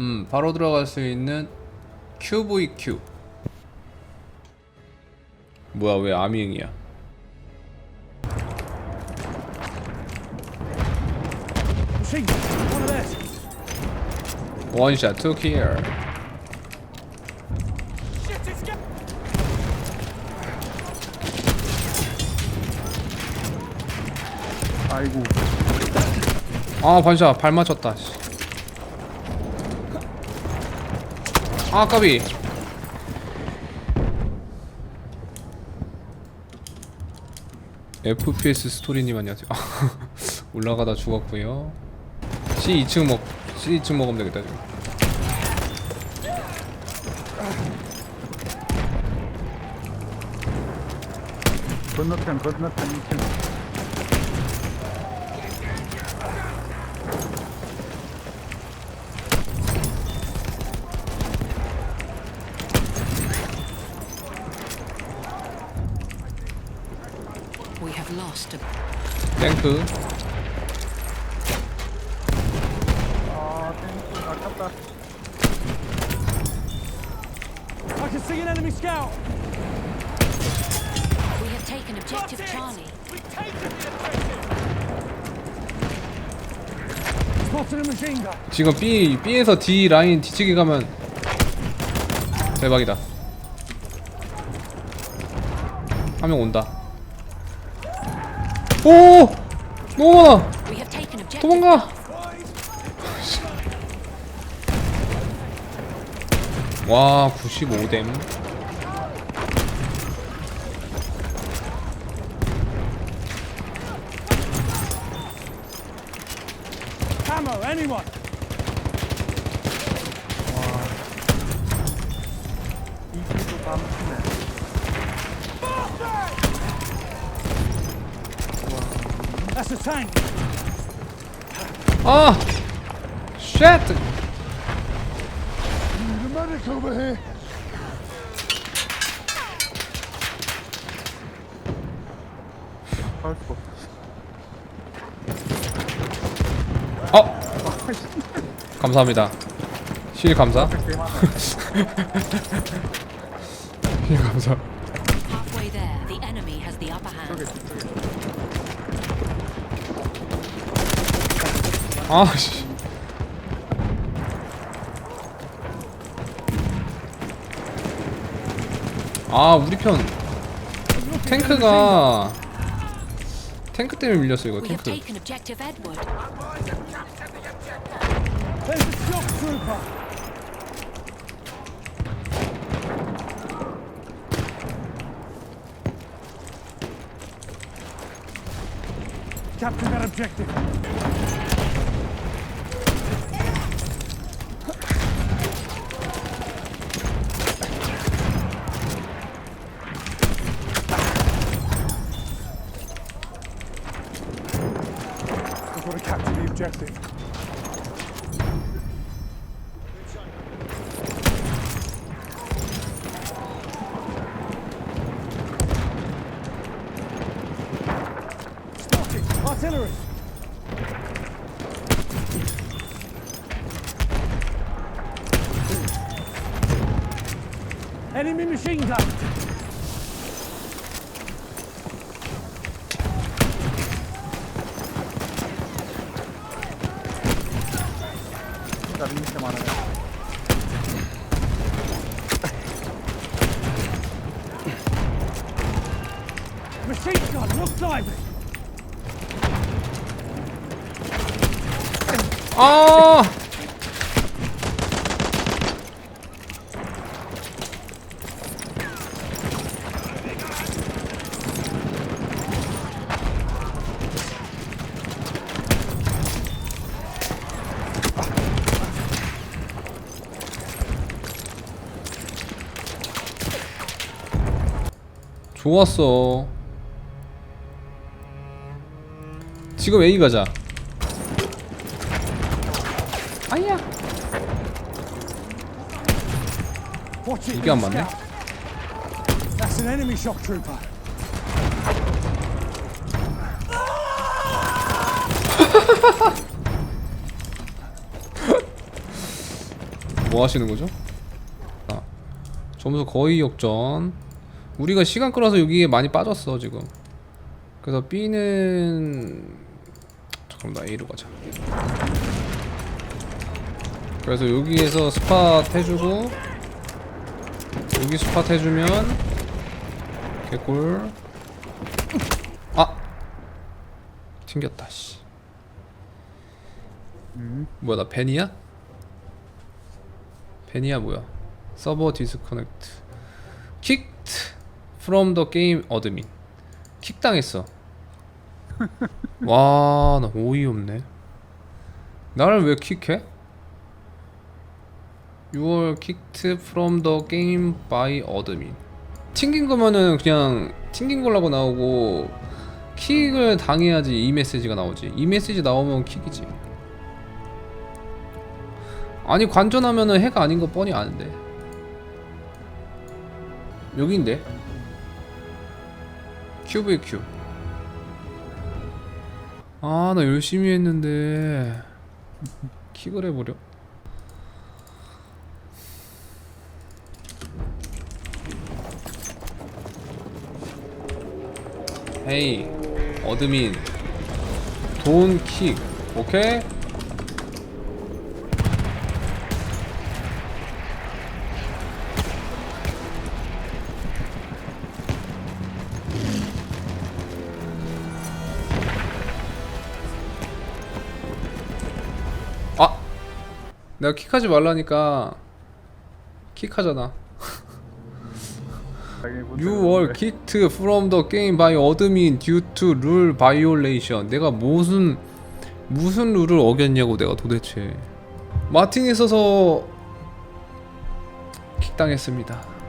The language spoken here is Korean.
음, 바로 들어갈 수 있는 QVQ. 뭐야, 왜 theirs. 원샷 투 킬. 아이고 아, 반샷 발 맞췄다. 씨. 아, 까비. FPS 스토리님 안녕하세요. 올라가다 죽었고요. C 2층 먹 C 2층 먹으면 되겠다 지금. 건너편 건너편 2층 We have lost a 탱크. 아 땡, 아깝다 I can see an enemy scout. We have taken objective! Charlie. We've taken the objective. Spotted a machine gun. 지금 B B에서 D 라인 뒤치기 가면 대박이다. 한 명 온다. 오! 너무 많아. 도망가. 와, 95댐. Ammo, 아! 수가 없어 어! 감사합니다. 실 감사. 실 감사. 아, 씨. 아, 우리 편 탱크가 탱크 때문에 밀렸어 이거 탱크. that objective. We've got to capture the objective. Artillery! Enemy machine gun! Machine gun! Look diving! 아! 좋았어. 지금 A 가자. 아야. 이게 안 맞네? scout. That's an enemy shock trooper. 뭐 하시는 거죠? 아, 점수 거의 역전. 우리가 시간 끌어서 여기에 많이 빠졌어 지금. 그래서 B는 잠깐 나 A로 가자. 그래서 여기에서 스팟 해주고 여기 스팟 해주면 개꿀. 아 튕겼다 씨. 뭐야 나 벤이야? 벤이야 뭐야? 서버 디스커넥트. kicked from the admin. 킥 당했어. 와, 나 어이없네. 나를 왜 킥해? You are kicked from the game by admin. 튕긴 거면은 그냥 튕긴 걸라고 나오고 킥을 당해야지 이 메시지가 나오지. 이 메시지 나오면 킥이지. 아니 관전하면은 해가 아닌 거 뻔히 아는데. 여기인데. 큐브의 큐. 아, 나 열심히 했는데 킥을 해버려. 헤이, 어드민, 돈 킥, 오케이? 내가 킥하지 말라니까 킥하잖아. You were kicked from the game by admin due to rule violation. 내가 무슨 무슨 룰을 어겼냐고 내가 도대체. 마틴이 있어서 킥당했습니다.